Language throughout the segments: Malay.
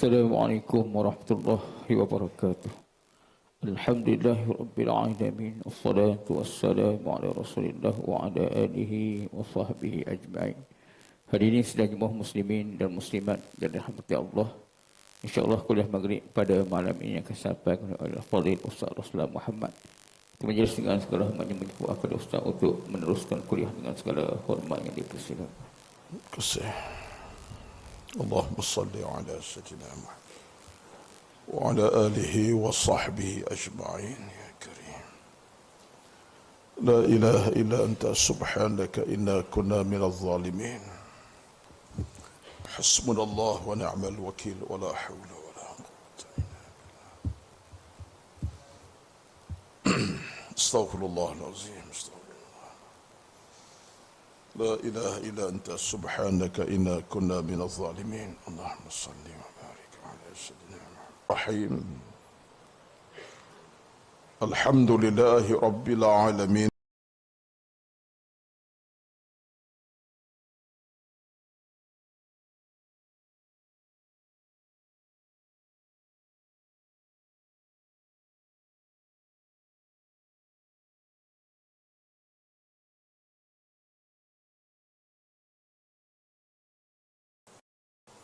Assalamualaikum warahmatullahi wabarakatuh. Alhamdulillah Rabbil Alamin Assalatu wassalamu ala rasulillah wa ala alihi wa sahbihi ajma'in Hadirin sedang jemaah muslimin dan muslimat yang dirahmati Allah InsyaAllah kuliah maghrib pada malam ini akan sampai oleh Fadil Ustaz Rasulullah Muhammad Kita majlis dengan segala hormat yang menyebut kepada Ustaz untuk meneruskan kuliah dengan segala hormat yang dipersilakan Kasih. اللهم صل على سيدنا محمد وعلى آله وصحبه أجمعين يا كريم. لا إله إلا أنت سبحانك إنا كنا من الظالمين. حسبنا الله ونعم الوكيل ولا حول ولا قوة إلا بالله. استغفر الله العظيم استغفر لا إله إلا أنت سبحانك إنا كنا من الظالمين. اللهم صل وبارك على سيدنا محمد. الرحيم الحمد لله رب العالمين.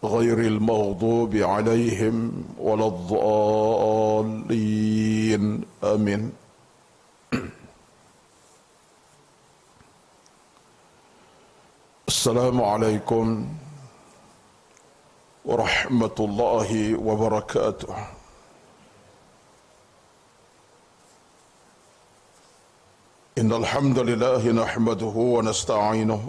غير المغضوب عليهم ولا الضالين. آمين. السلام عليكم ورحمة الله وبركاته. إن الحمد لله نحمده ونستعينه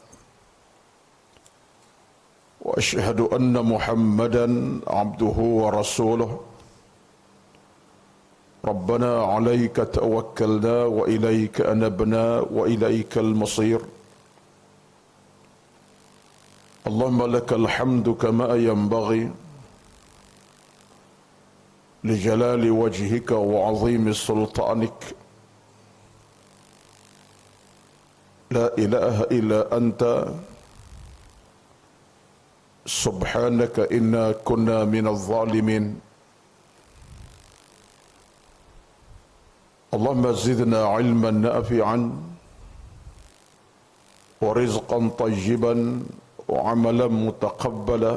وأشهد أن محمدا عبده ورسوله. ربنا عليك توكلنا وإليك أنبنا وإليك المصير. اللهم لك الحمد كما ينبغي لجلال وجهك وعظيم سلطانك. لا إله إلا أنت سبحانك إنا كنا من الظالمين. اللهم زدنا علما نافعا ورزقا طيبا وعملا متقبلا.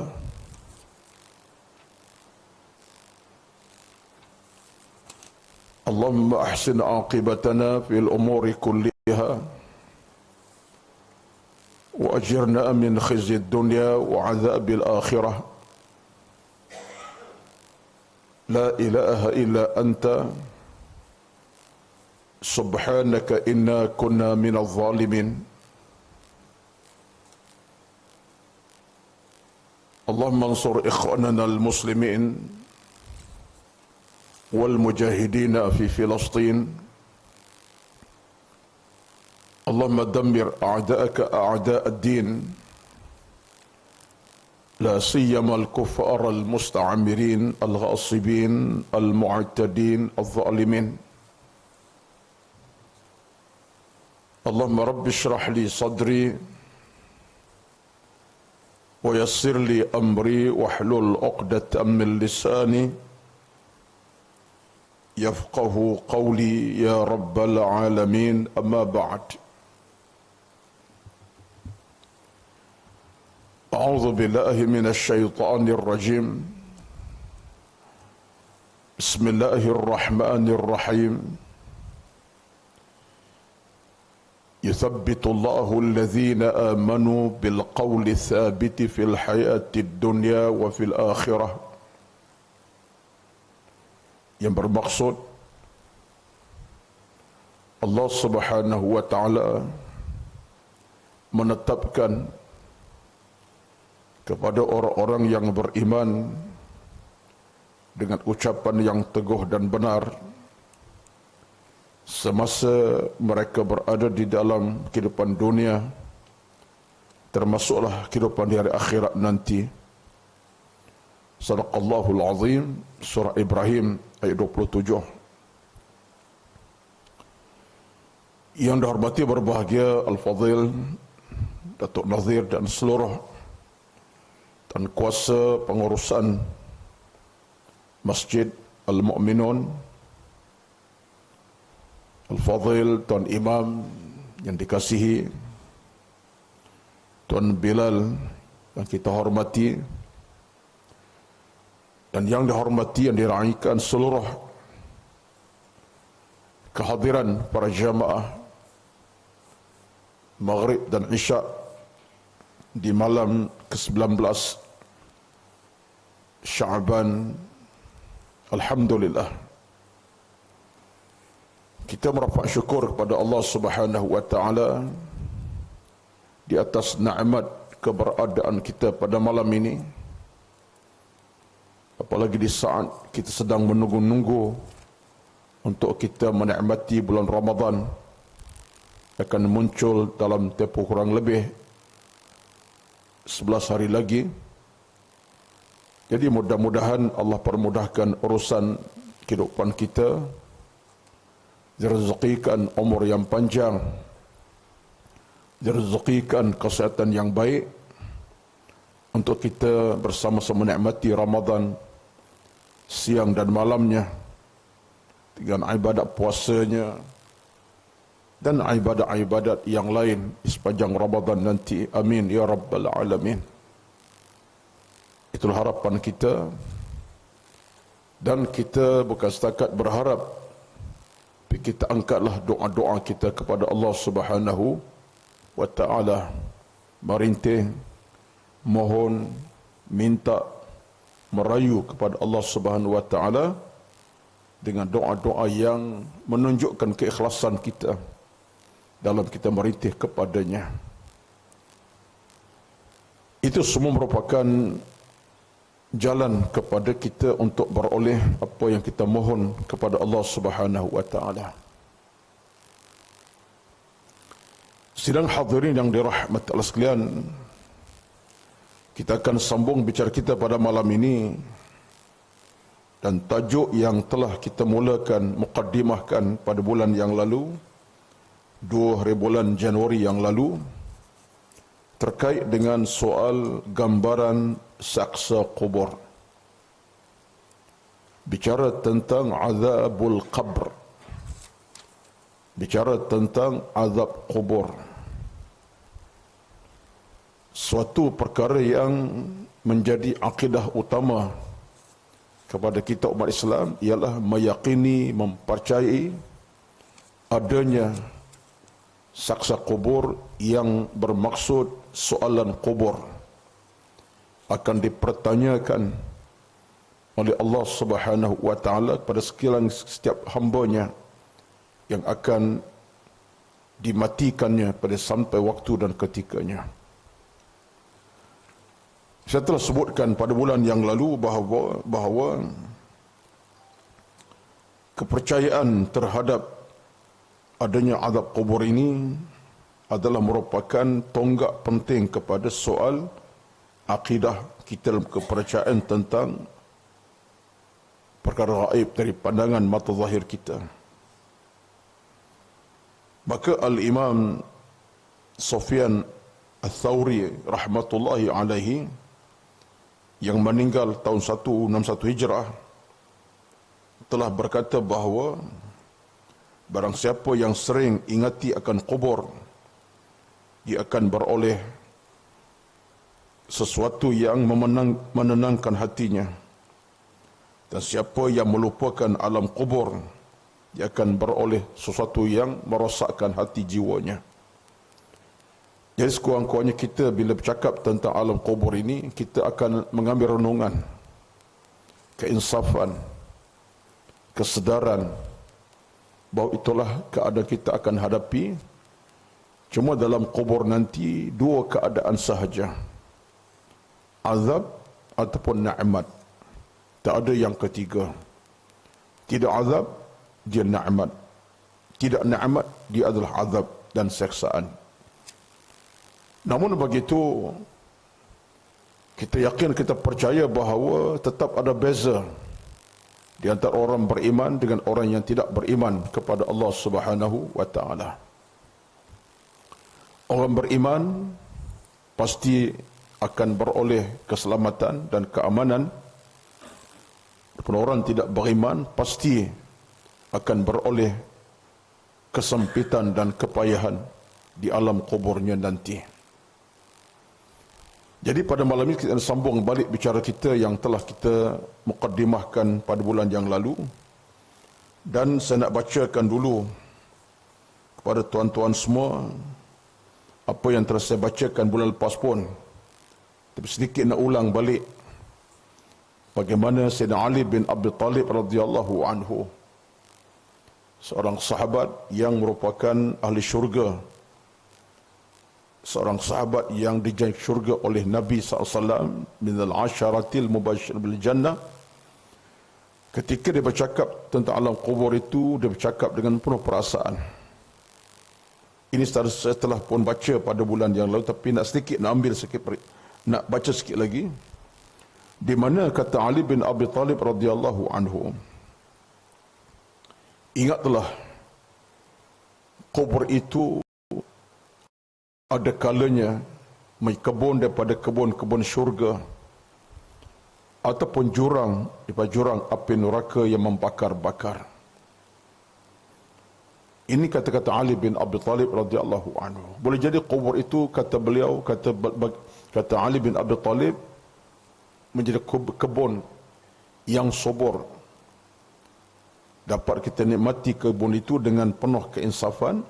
اللهم أحسن عاقبتنا في الأمور كلها. وأجرنا من خزي الدنيا وعذاب الآخرة. لا إله إلا أنت. سبحانك إنا كنا من الظالمين. اللهم انصر إخواننا المسلمين والمجاهدين في فلسطين. اللهم دمر أعداءك أعداء الدين. لا سيما الكفار المستعمرين الغاصبين المعتدين الظالمين. اللهم رب اشرح لي صدري ويسر لي أمري واحلل عقدة من لساني يفقه قولي يا رب العالمين. أما بعد. أعوذ بالله من الشيطان الرجيم بسم الله الرحمن الرحيم يثبت الله الذين آمنوا بالقول الثابت في الحياة الدنيا وفي الآخرة yang bermaksud Allah Subhanahu wa taala menetapkan kepada orang-orang yang beriman dengan ucapan yang teguh dan benar. Semasa mereka berada di dalam kehidupan dunia termasuklah kehidupan di hari akhirat nanti. Sadaqallahul Azim surah Ibrahim ayat 27 Yang dihormati berbahagia Al-Fadhil Datuk Nazir dan seluruh dan kuasa pengurusan Masjid Al-Mu'minun Al-Fadhil Tuan Imam yang dikasihi Tuan Bilal yang kita hormati dan yang dihormati yang diraikan seluruh kehadiran para jamaah Maghrib dan Isya di malam ke-19 Syaban Alhamdulillah kita merafak syukur kepada Allah Subhanahu wa taala di atas nikmat keberadaan kita pada malam ini apalagi di saat kita sedang menunggu-nunggu untuk kita menikmati bulan Ramadan akan muncul dalam tempoh kurang lebih 11 hari lagi. Jadi mudah-mudahan Allah permudahkan urusan kehidupan kita. Direzekikan umur yang panjang. Direzekikan kesehatan yang baik. Untuk kita bersama-sama menikmati Ramadan siang dan malamnya dengan ibadat puasanya, dan ibadat-ibadat yang lain sepanjang Ramadan nanti. Amin ya rabbal alamin. Itulah harapan kita. Dan kita bukan setakat berharap tapi kita angkatlah doa-doa kita kepada Allah Subhanahu wa taala. Merintih mohon minta merayu kepada Allah Subhanahu wa taala dengan doa-doa yang menunjukkan keikhlasan kita dalam kita merintih kepadanya. Itu semua merupakan jalan kepada kita untuk beroleh apa yang kita mohon kepada Allah Subhanahu wa taala. Sidang hadirin yang dirahmati Allah sekalian, kita akan sambung bicara kita pada malam ini dan tajuk yang telah kita mulakan mukaddimahkan pada bulan yang lalu dua hari bulan Januari yang lalu terkait dengan soal gambaran saksa kubur. Bicara tentang azabul qabr. Bicara tentang azab kubur. Suatu perkara yang menjadi akidah utama kepada kita umat Islam ialah meyakini, mempercayai adanya saksa kubur yang bermaksud soalan kubur akan dipertanyakan oleh Allah Subhanahu wa taala pada sekalian setiap hamba-Nya yang akan dimatikannya pada sampai waktu dan ketikanya. Saya telah sebutkan pada bulan yang lalu bahawa bahawa kepercayaan terhadap adanya azab kubur ini adalah merupakan tonggak penting kepada soal akidah kita dalam kepercayaan tentang perkara gaib dari pandangan mata zahir kita. Maka Al-Imam Sufyan Al-Thawri rahmatullahi alaihi yang meninggal tahun 161 Hijrah telah berkata bahawa Barang siapa yang sering ingati akan kubur, dia akan beroleh sesuatu yang memenang, menenangkan hatinya. Dan siapa yang melupakan alam kubur, dia akan beroleh sesuatu yang merosakkan hati jiwanya. Jadi sekurang-kurangnya kita bila bercakap tentang alam kubur ini, kita akan mengambil renungan, keinsafan, kesedaran, bahawa itulah keadaan kita akan hadapi cuma dalam kubur nanti dua keadaan sahaja azab ataupun nikmat Tak ada yang ketiga. Tidak azab, dia nikmat. Tidak nikmat, dia adalah azab dan seksaan. Namun begitu, kita yakin, kita percaya bahawa tetap ada beza di antara orang beriman dengan orang yang tidak beriman kepada Allah Subhanahu wa taala. Orang beriman pasti akan beroleh keselamatan dan keamanan. Dan orang tidak beriman pasti akan beroleh kesempitan dan kepayahan di alam kuburnya nanti. Jadi pada malam ini kita sambung balik bicara kita yang telah kita mukaddimahkan pada bulan yang lalu. Dan saya nak bacakan dulu kepada tuan-tuan semua apa yang telah saya bacakan bulan lepas pun. Tapi sedikit nak ulang balik bagaimana Sayyidina Ali bin Abi Talib radhiyallahu anhu seorang sahabat yang merupakan ahli syurga seorang sahabat yang dijanji syurga oleh Nabi SAW min al-asharatil mubashir bil jannah ketika dia bercakap tentang alam kubur itu dia bercakap dengan penuh perasaan ini setelah pun baca pada bulan yang lalu tapi nak sedikit nak ambil sikit nak baca sikit lagi di mana kata Ali bin Abi Talib radhiyallahu anhu ingatlah kubur itu ada kalanya kebun daripada kebun-kebun syurga ataupun jurang daripada jurang api neraka yang membakar-bakar. Ini kata-kata Ali bin Abi Talib radhiyallahu anhu. Boleh jadi kubur itu kata beliau kata kata Ali bin Abi Talib menjadi kebun yang subur. Dapat kita nikmati kebun itu dengan penuh keinsafan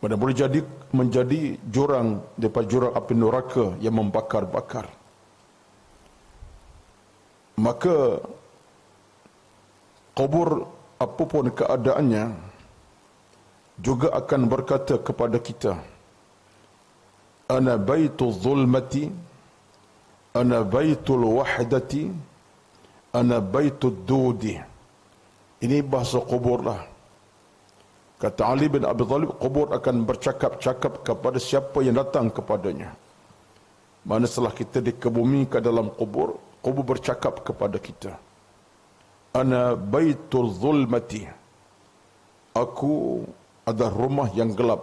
pada boleh jadi menjadi jurang daripada jurang api neraka yang membakar-bakar. Maka kubur apapun keadaannya juga akan berkata kepada kita ana baitu zulmati ana baitul wahdati ana baitud dudi ini bahasa kuburlah Kata Ali bin Abi Thalib, kubur akan bercakap-cakap kepada siapa yang datang kepadanya. Mana setelah kita dikebumikan dalam kubur, kubur bercakap kepada kita. Ana baitul zulmati. Aku ada rumah yang gelap.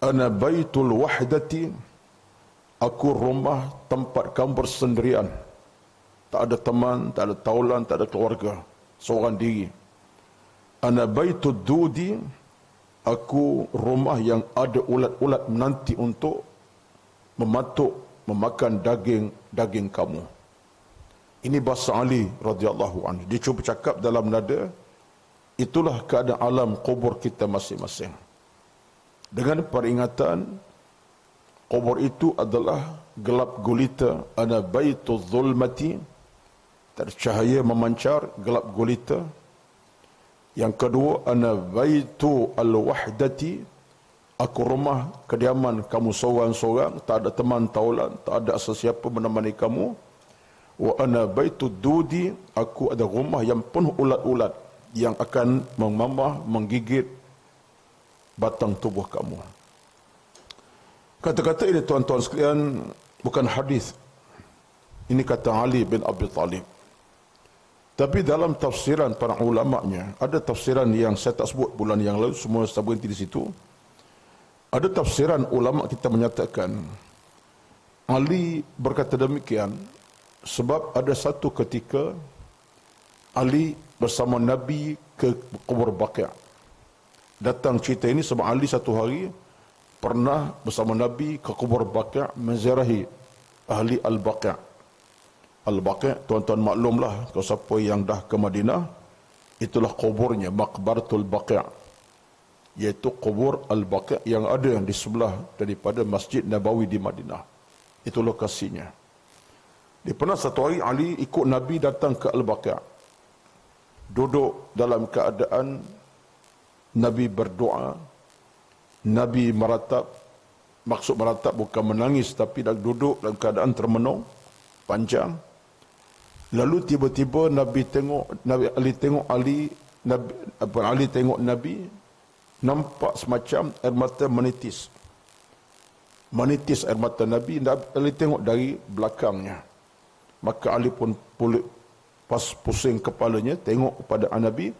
Ana baitul wahdati. Aku rumah tempat kamu bersendirian. Tak ada teman, tak ada taulan, tak ada keluarga. Seorang diri ana baitud dudi aku rumah yang ada ulat-ulat menanti untuk mematuk memakan daging daging kamu ini bahasa Ali radhiyallahu anhu dia cuba cakap dalam nada itulah keadaan alam kubur kita masing-masing. Dengan peringatan kubur itu adalah gelap gulita. Ana baituz zulmati tercahaya memancar gelap gulita. Yang kedua ana baitu al-wahdati aku rumah kediaman kamu seorang-seorang. Tak ada teman taulan tak ada sesiapa menemani kamu. Wa ana baitu dudi aku ada rumah yang penuh ulat-ulat yang akan memamah menggigit batang tubuh kamu. Kata-kata ini tuan-tuan sekalian bukan hadis. Ini kata Ali bin Abi Talib. Tapi dalam tafsiran para ulama'nya, ada tafsiran yang saya tak sebut bulan yang lalu, semua saya berhenti di situ. Ada tafsiran ulama' kita menyatakan, Ali berkata demikian, sebab ada satu ketika, Ali bersama Nabi ke kubur Baqiyah. Datang cerita ini sebab Ali satu hari, pernah bersama Nabi ke kubur Baqiyah, menziarahi ahli Al-Baqiyah. Al-Baqi' tuan-tuan maklumlah kalau siapa yang dah ke Madinah itulah kuburnya Maqbaratul Baqi' iaitu kubur Al-Baqi' yang ada di sebelah daripada Masjid Nabawi di Madinah itu lokasinya di pernah satu hari Ali ikut Nabi datang ke Al-Baqi' duduk dalam keadaan Nabi berdoa Nabi meratap maksud meratap bukan menangis tapi dah duduk dalam keadaan termenung panjang Lalu tiba-tiba Nabi tengok Nabi Ali tengok Ali Nabi apa Ali tengok Nabi nampak semacam air mata menitis. Menitis air mata Nabi Ali tengok dari belakangnya. Maka Ali pun pulik pas pusing kepalanya tengok kepada Nabi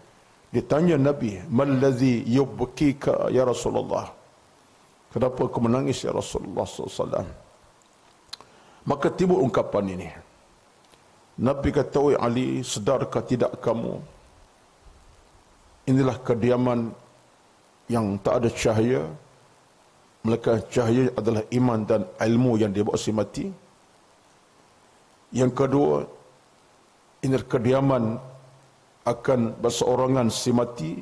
ditanya Nabi malazi yubkika ya Rasulullah? Kenapa kau menangis ya Rasulullah SAW maka timbul ungkapan ini. Nabi kata oi Ali sedarkah tidak kamu? Inilah kediaman yang tak ada cahaya. Mereka cahaya adalah iman dan ilmu yang dia bawa si mati. Yang kedua ini kediaman akan berseorangan si mati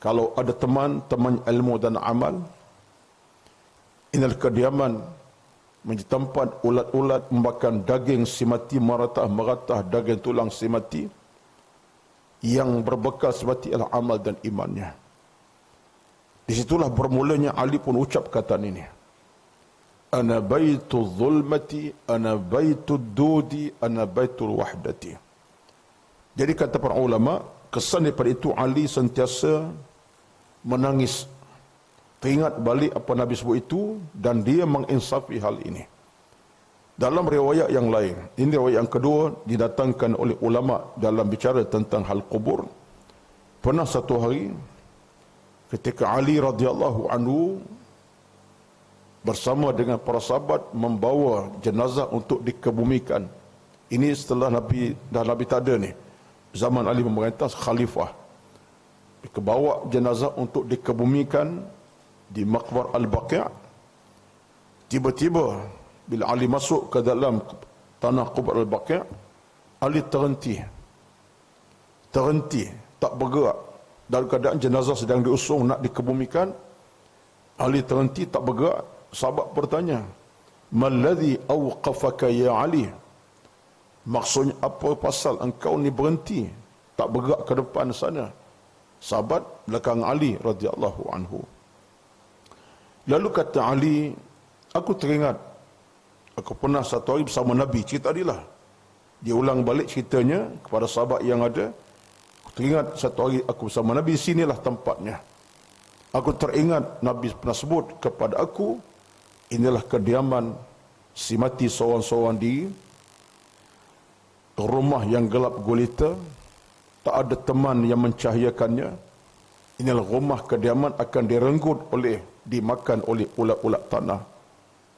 kalau ada teman, teman ilmu dan amal. Ini kediaman menjadi tempat ulat-ulat memakan daging si mati meratah-meratah daging tulang si mati yang berbekal seperti adalah amal dan imannya. Disitulah bermulanya Ali pun ucap kata ini. Ana baitu zulmati ana baitu dudi ana baitul wahdati jadi kata para ulama, kesan daripada itu Ali sentiasa menangis. Teringat balik apa Nabi sebut itu dan dia menginsafi hal ini. Dalam riwayat yang lain, ini riwayat yang kedua didatangkan oleh ulama dalam bicara tentang hal kubur. Pernah satu hari ketika Ali radhiyallahu anhu bersama dengan para sahabat membawa jenazah untuk dikebumikan. Ini setelah Nabi dah Nabi tak ada ni zaman Ali memerintah khalifah. Kebawa jenazah untuk dikebumikan di makbar Al-Baqi' tiba-tiba bila Ali masuk ke dalam tanah kubur Al-Baqi' Ali terhenti. Terhenti tak bergerak. Dalam keadaan jenazah sedang diusung nak dikebumikan Ali terhenti tak bergerak. Sahabat bertanya maladhi awqafaka ya Ali Maksudnya apa pasal engkau ni berhenti tak bergerak ke depan sana? Sahabat belakang Ali radhiyallahu anhu. Lalu kata Ali, aku teringat aku pernah satu hari bersama Nabi cerita dia lah. Dia ulang balik ceritanya kepada sahabat yang ada. Aku teringat satu hari aku bersama Nabi sinilah tempatnya. Aku teringat Nabi pernah sebut kepada aku inilah kediaman si mati seorang-seorang di rumah yang gelap gulita tak ada teman yang mencahayakannya. Inilah rumah kediaman akan direnggut oleh dimakan oleh ulat-ulat tanah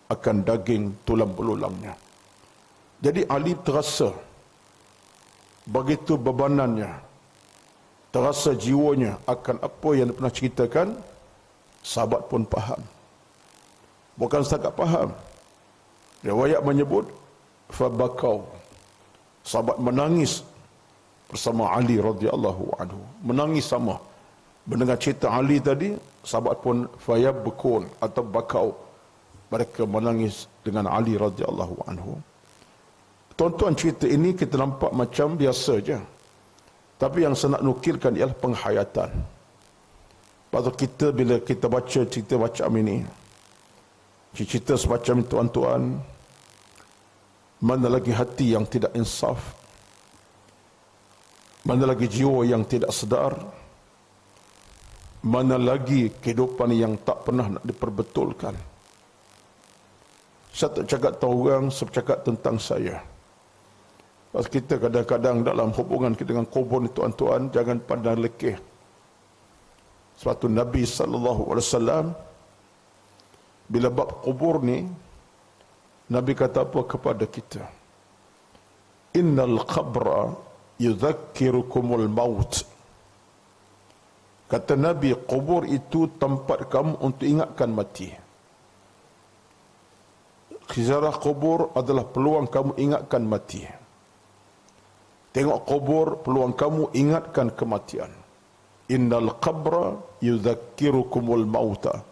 akan daging tulang belulangnya. Jadi Ali terasa begitu bebanannya terasa jiwanya akan apa yang pernah ceritakan sahabat pun faham. Bukan setakat faham. Riwayat menyebut fabakau sahabat menangis bersama Ali radhiyallahu anhu. Menangis sama. Mendengar cerita Ali tadi sahabat pun fayabkun atau bakau. Mereka menangis dengan Ali radhiyallahu anhu. Tonton cerita ini kita nampak macam biasa je. Tapi yang saya nak nukilkan ialah penghayatan. Patut kita bila kita baca cerita macam ini cerita semacam tuan-tuan mana lagi hati yang tidak insaf? Mana lagi jiwa yang tidak sedar? Mana lagi kehidupan yang tak pernah nak diperbetulkan? Saya tak cakap tahu orang saya cakap tentang saya. Kita kadang-kadang dalam hubungan kita dengan kubur ni tuan-tuan jangan pandang lekeh. Suatu Nabi sallallahu alaihi wasallam bila bab kubur ni Nabi kata apa kepada kita? Innal qabra yudhakkirukumul maut. Kata Nabi, kubur itu tempat kamu untuk ingatkan mati. Khizarah kubur adalah peluang kamu ingatkan mati. Tengok kubur, peluang kamu ingatkan kematian. Innal qabra yudhakkirukumul mauta.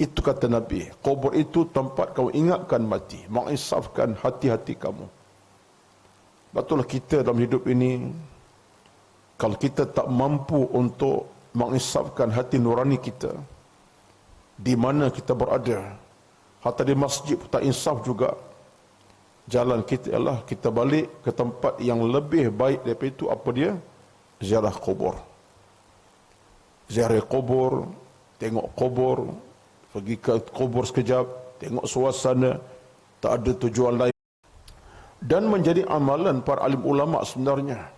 Itu kata Nabi. Kubur itu tempat kau ingatkan mati. Mengisafkan hati-hati kamu. Betullah kita dalam hidup ini. Kalau kita tak mampu untuk mengisafkan hati nurani kita. Di mana kita berada. Hatta di masjid tak insaf juga. jalan kita ialah kita balik ke tempat yang lebih baik daripada itu apa dia? Ziarah kubur. Ziarah kubur, tengok kubur, pergi ke kubur sekejap, tengok suasana, tak ada tujuan lain. Dan menjadi amalan para alim ulama sebenarnya.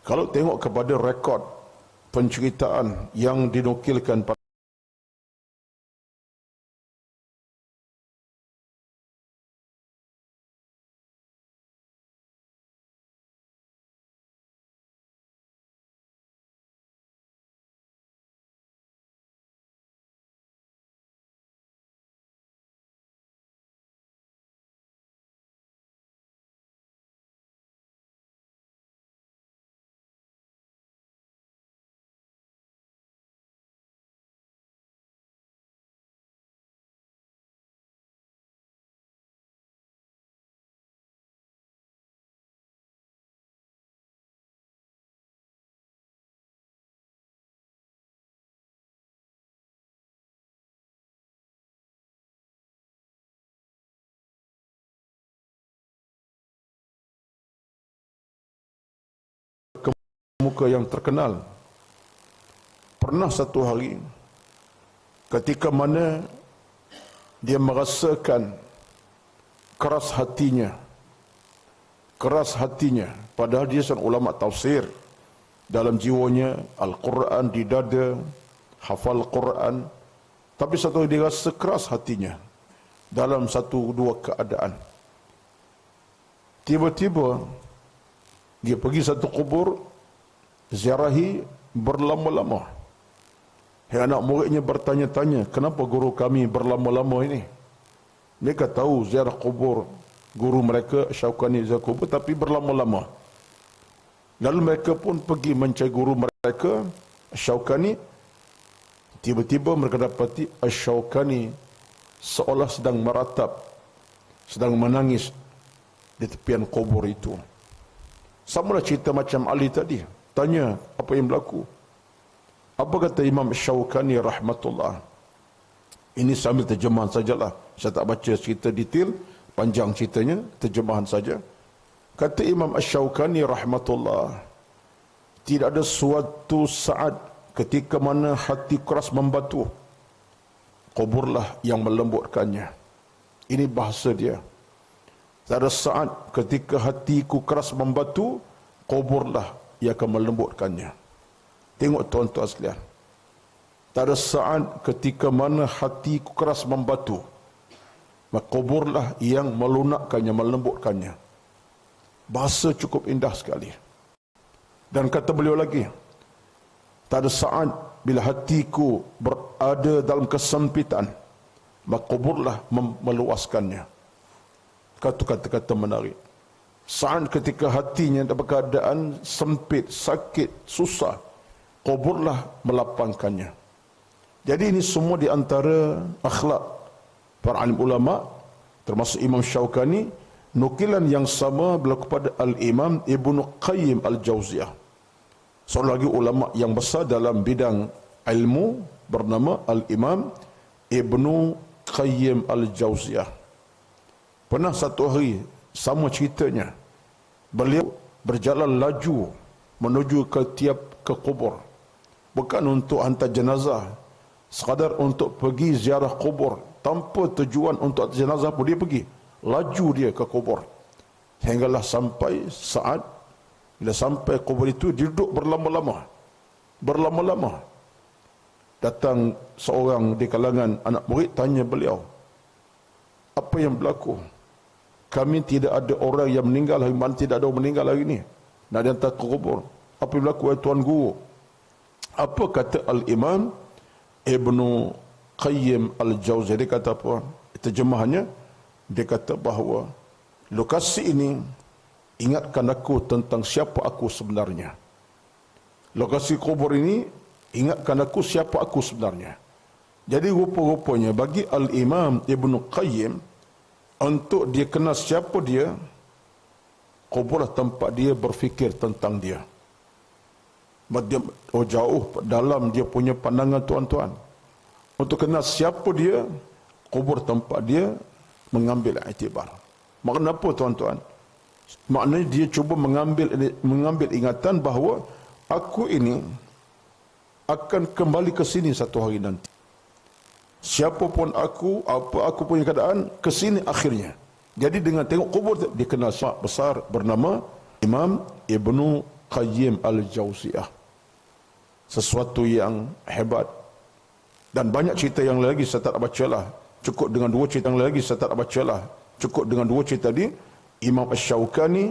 Kalau tengok kepada rekod penceritaan yang dinukilkan pada muka yang terkenal. Pernah satu hari ketika mana dia merasakan keras hatinya. Keras hatinya. Padahal dia seorang ulama tafsir. Dalam jiwanya Al-Quran di dada hafal Quran. Tapi satu dia rasa keras hatinya. Dalam satu dua keadaan. Tiba-tiba dia pergi satu kubur ziarahi berlama-lama. Hai anak muridnya bertanya-tanya, kenapa guru kami berlama-lama ini? Mereka tahu ziarah kubur guru mereka Syaukani ziarah kubur tapi berlama-lama. Lalu mereka pun pergi mencari guru mereka Syaukani. Tiba-tiba mereka dapati Syaukani seolah sedang meratap, sedang menangis di tepian kubur itu. Sama lah cerita macam Ali tadi tanya apa yang berlaku. Apa kata Imam Syawkani rahmatullah? Ini sambil terjemahan sajalah. Saya tak baca cerita detail, panjang ceritanya, terjemahan saja. Kata Imam Syawkani rahmatullah, tidak ada suatu saat ketika mana hati keras membatu, kuburlah yang melembutkannya. Ini bahasa dia. Tak ada saat ketika hatiku keras membatu, kuburlah ia akan melembutkannya. Tengok tuan-tuan sekalian. Tak ada saat ketika mana hatiku keras membatu. Maka kuburlah yang melunakkannya, melembutkannya. Bahasa cukup indah sekali. Dan kata beliau lagi, tak ada saat bila hatiku berada dalam kesempitan, maka kuburlah meluaskannya. Kata kata-kata menarik. Saat ketika hatinya dalam keadaan sempit, sakit, susah, kuburlah melapangkannya. Jadi ini semua di antara akhlak para alim ulama termasuk Imam Syaukani nukilan yang sama berlaku pada Al-Imam Ibn Qayyim Al-Jauziyah. Seorang lagi ulama yang besar dalam bidang ilmu bernama Al-Imam Ibn Qayyim Al-Jauziyah. Pernah satu hari sama ceritanya beliau berjalan laju menuju ke tiap ke kubur. Bukan untuk hantar jenazah sekadar untuk pergi ziarah kubur. Tanpa tujuan untuk jenazah pun dia pergi. Laju dia ke kubur. Hinggalah sampai saat bila sampai kubur itu dia duduk berlama-lama. Berlama-lama. Datang seorang di kalangan anak murid tanya beliau apa yang berlaku kami tidak ada orang yang meninggal hari mana tidak ada orang meninggal hari ini nak dihantar ke kubur. Apa yang berlaku tuan guru? Apa kata al-imam ibnu qayyim al-jawzi dia kata apa? Terjemahannya dia kata bahawa lokasi ini ingatkan aku tentang siapa aku sebenarnya. Lokasi kubur ini ingatkan aku siapa aku sebenarnya. Jadi rupa-rupanya bagi al-imam ibnu qayyim untuk dia kenal siapa dia kuburlah tempat dia berfikir tentang dia dia oh jauh dalam dia punya pandangan tuan-tuan untuk kenal siapa dia kubur tempat dia mengambil iktibar Makna apa tuan-tuan? Maknanya dia cuba mengambil mengambil ingatan bahawa aku ini akan kembali ke sini satu hari nanti. Siapapun aku, apa aku punya keadaan, ke sini akhirnya. Jadi dengan tengok kubur dia kenal seorang besar bernama Imam Ibnu Qayyim Al-Jauziyah. Sesuatu yang hebat. Dan banyak cerita yang lagi saya tak baca lah. Cukup dengan dua cerita yang lagi saya tak baca lah. Cukup dengan dua cerita ni Imam Ash-Shawqani